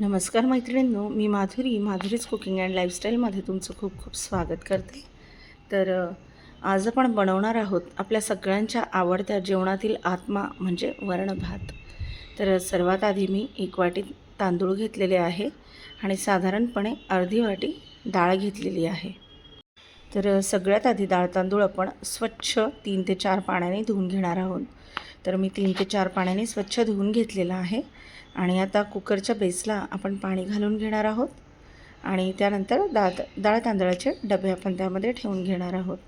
नमस्कार मैत्रिणींनो मी माधुरी माधुरीज कुकिंग अँड लाईफस्टाईलमध्ये तुमचं खूप खूप स्वागत करते. तर आज आपण बनवणार आहोत आपल्या सगळ्यांच्या आवडत्या जेवणातील आत्मा म्हणजे वरण भात तर सर्वात आधी मी एक वाटी तांदूळ घेतलेले आहे आणि साधारणपणे अर्धी वाटी डाळ घेतलेली आहे. तर सगळ्यात आधी डाळ तांदूळ आपण स्वच्छ तीन ते चार पाण्याने धुवून घेणार आहोत. तर मी तीन ते चार पाण्याने स्वच्छ धुवून घेतलेलं आहे. आणि आता कुकरच्या बेसला आपण पाणी घालून घेणार आहोत. आणि त्यानंतर दाळ डाळ तांदळाचे डबे आपण त्यामध्ये ठेवून घेणार आहोत.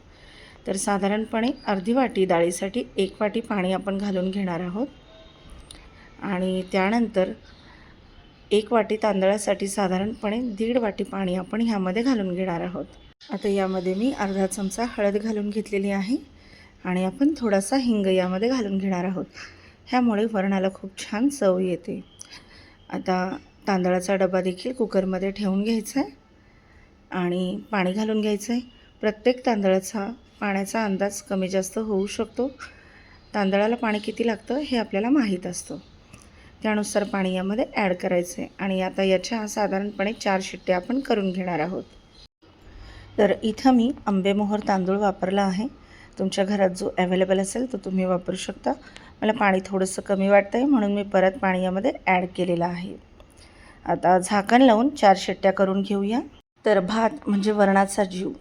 तर साधारणपणे अर्धी वाटी डाळीसाठी एक वाटी पाणी आपण घालून घेणार आहोत. आणि त्यानंतर एक वाटी तांदळासाठी साधारणपणे दीड वाटी पाणी आपण ह्यामध्ये घालून घेणार आहोत. आता यामध्ये मी अर्धा चमचा हळद घालून घेतलेली आहे. आणि आपण थोडासा हिंग यामध्ये घालून घेणार आहोत. ह्यामुळे वरणाला खूप छान चव येते. आता तांदळाचा डबा देखील कुकरमध्ये ठेवून घ्यायचा आहे आणि पाणी घालून घ्यायचं आहे प्रत्येक तांदळाचा पाण्याचा अंदाज कमी जास्त होऊ शकतो. तांदळाला पाणी किती लागतं हे आपल्याला माहीत असतं. त्यानुसार पाणी यामध्ये ॲड करायचं आहे आणि आता याच्या साधारणपणे चार शिट्ट्या आपण करून घेणार आहोत. तर इथं मी आंबेमोहर तांदूळ वापरला आहे. तुमच्या घरात जो अवेलेबल असेल तो तुम्ही वापरू शकता. मला पाणी थोडंसं कमी वाटतं आहे म्हणून मी परत पाणी यामध्ये ॲड केलेलं आहे. आता झाकण लावून चार शिट्ट्या करून घेऊया. तर भात म्हणजे वरणाचा जीव.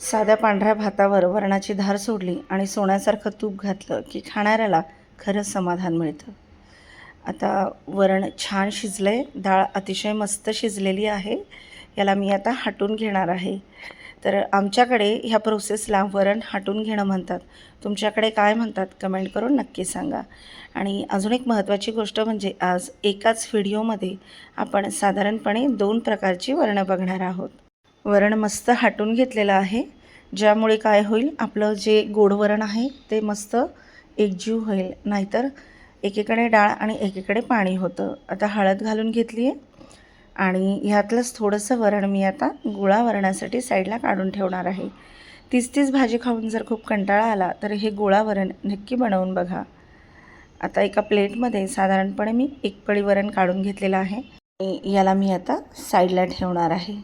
साध्या पांढऱ्या भातावर वरणाची धार सोडली आणि सोन्यासारखं तूप घातलं की खाणाऱ्याला खरं समाधान मिळतं. आता वरण छान शिजलं आहे डाळ अतिशय मस्त शिजलेली आहे. याला मी आता हाटून घेणार आहे. तर आमच्याकडे ह्या प्रोसेसला वरण हाटून घेणं म्हणतात. तुमच्याकडे काय म्हणतात कमेंट करून नक्की सांगा. आणि अजून एक महत्त्वाची गोष्ट म्हणजे आज एकाच व्हिडिओमध्ये आपण साधारणपणे दोन प्रकारची वरणं बघणार आहोत. वरण मस्त हाटून घेतलेलं आहे. ज्यामुळे काय होईल? आपलं जे गोड वरण आहे ते मस्त एकजीव होईल. नाहीतर एकीकडे डाळ आणि एकीकडे पाणी होतं. आता हळद घालून घेतली आहे आणि ह्यातलंच थोडंसं वरण मी आता गुळा वरणासाठी साईडला काढून ठेवणार आहे. तीच तीच भाजी खाऊन जर खूप कंटाळा आला तर हे गोळा वरण नक्की बनवून बघा. आता एका प्लेटमध्ये साधारणपणे मी एक पळी वरण काढून घेतलेलं आहे. आणि याला मी आता साईडला ठेवणार आहे.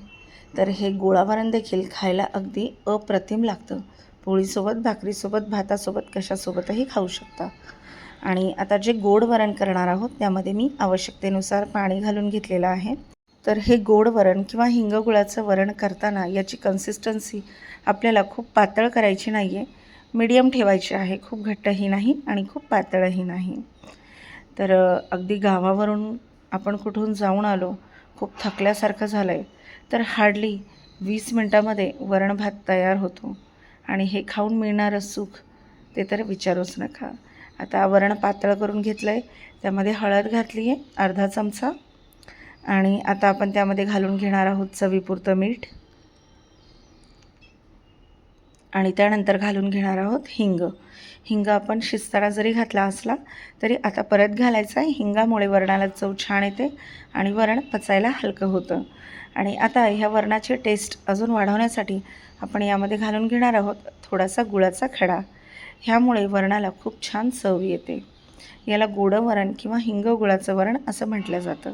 तर हे गोळा वरण देखील खायला अगदी अप्रतिम लागतं. पोळीसोबत भाकरीसोबत भातासोबत कशासोबतही खाऊ शकता. आणि आता जे गोड वरण करणार आहोत त्यामध्ये मी आवश्यकतेनुसार पाणी घालून घेतलेलं आहे. तर हे गोड वरण किंवा हिंगगुळाचं वरण करताना याची कन्सिस्टन्सी आपल्याला खूप पातळ करायची नाही आहे मीडियम ठेवायची आहे. खूप घट्टही नाही आणि खूप पातळही नाही. तर अगदी गावावरून आपण कुठून जाऊन आलो खूप थकल्यासारखं झालं आहे तर हार्डली वीस मिनटामध्ये वरण भात तयार होतो. आणि हे खाऊन मिळणारं सुख ते तर विचारूच नका. आता वरण पातळ करून घेतलं आहे त्यामध्ये हळद घातली आहे अर्धा चमचा आणि आता आपण त्यामध्ये घालून घेणार आहोत चवीपुरतं मीठ. आणि त्यानंतर घालून घेणार आहोत हिंग. हिंग आपण शिजताना जरी घातला असला तरी आता परत घालायचा आहे. हिंगामुळे वरणाला चव छान येते आणि वरण पचायला हलकं होतं. आणि आता ह्या वरणाची टेस्ट अजून वाढवण्यासाठी आपण यामध्ये घालून घेणार आहोत थोडासा गुळाचा खडा. ह्यामुळे वरणाला खूप छान चव येते. याला गोडं वरण किंवा हिंग गुळाचं वरण असं म्हटलं जातं.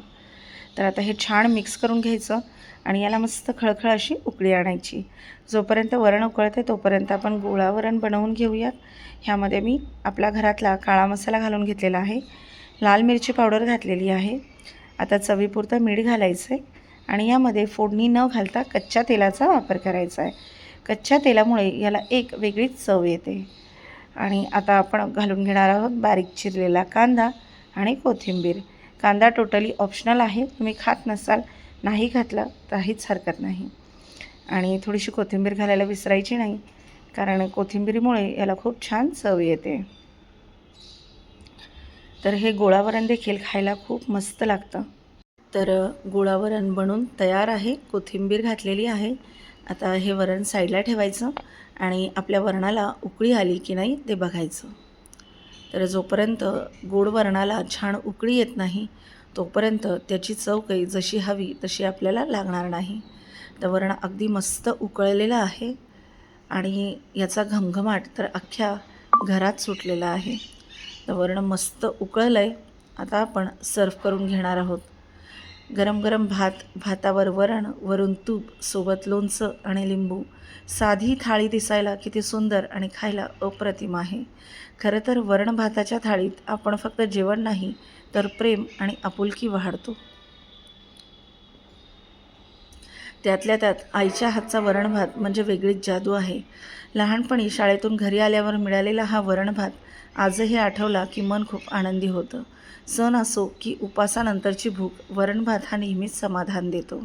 तर आता हे छान मिक्स करून घ्यायचं आणि याला मस्त खळखळ अशी उकळी आणायची. जोपर्यंत वरण उकळते तोपर्यंत आपण गोळा वरण बनवून घेऊयात. ह्यामध्ये मी आपल्या घरातला काळा मसाला घालून घेतलेला आहे. लाल मिरची पावडर घातलेली आहे. आता चवीपुरतं मीठ घालायचं आहे आणि यामध्ये फोडणी न घालता कच्च्या तेलाचा वापर करायचा आहे कच्च्या तेलामुळे याला एक वेगळीच चव येते. आणि आता आपण घालून घेणार आहोत बारीक चिरलेला कांदा आणि कोथिंबीर. कांदा टोटली ऑप्शनल आहे. तुम्ही खात नसाल नाही घातलं काहीच हरकत नाही. आणि थोडीशी कोथिंबीर घालायला विसरायची नाही कारण कोथिंबीरीमुळे याला खूप छान चव येते. तर हे गोळावरण देखील खायला खूप मस्त लागतं. तर गोळावरण बनून तयार आहे. कोथिंबीर घातलेली आहे. आता हे वरण साईडला ठेवायचं आणि आपल्या वरणाला उकळी आली की नाही ते बघायचं. तर जोपर्यंत गोड वरणाला छान उकळी येत नाही तोपर्यंत त्याची चव काही जशी हवी तशी आपल्याला लागणार नाही. तर वरण अगदी मस्त उकळलेलं आहे आणि याचा घमघमाट तर अख्ख्या घरात सुटलेला आहे. तर वरण मस्त उकळलं आहे आता आपण सर्व करून घेणार आहोत. गरम गरम भात भातावर वरण वरून तूप सोबत लोणचं आणि लिंबू. साधी थाळी दिसायला किती सुंदर आणि खायला अप्रतिम आहे. खरं तर वरण भाताच्या थाळीत आपण फक्त जेवण नाही तर प्रेम आणि आपुलकी वाढतो. त्यातल्या त्यात आईच्या हातचा वरण भात म्हणजे वेगळीच जादू आहे. लहानपणी शाळेतून घरी आल्यावर मिळालेला हा वरण भात आजही आठवला की मन खूप आनंदी होतं. सण असो की उपासानंतरची भूक वरण भात हा नेहमीच समाधान देतो.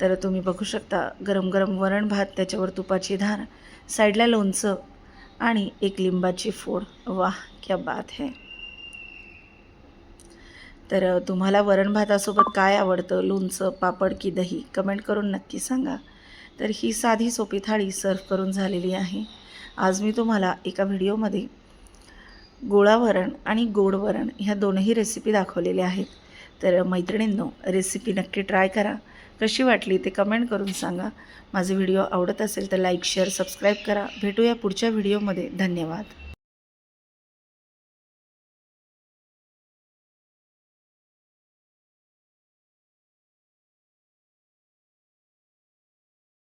तर तुम्ही बघू शकता गरम गरम वरण भात त्याच्यावर तुपाची धार साईडला लोणचं आणि एक लिंबाची फोड. वाह क्या बात है! तर तुम्हाला वरण भातासोबत काय आवडतं? लोणचं पापड की दही? कमेंट करून नक्की सांगा. तर ही साधी सोपी थाळी सर्व करून झालेली आहे. आज मी तुम्हाला एका व्हिडिओमध्ये गोळा वरण आणि गोड वरण ह्या दोनही रेसिपी दाखवलेल्या आहेत. तर मैत्रिणींनो रेसिपी नक्की ट्राय करा. कशी वाटली ते कमेंट करून सांगा. माझे व्हिडिओ आवडत असेल तर लाईक शेअर सबस्क्राईब करा. भेटूया पुढच्या व्हिडिओमध्ये. धन्यवाद.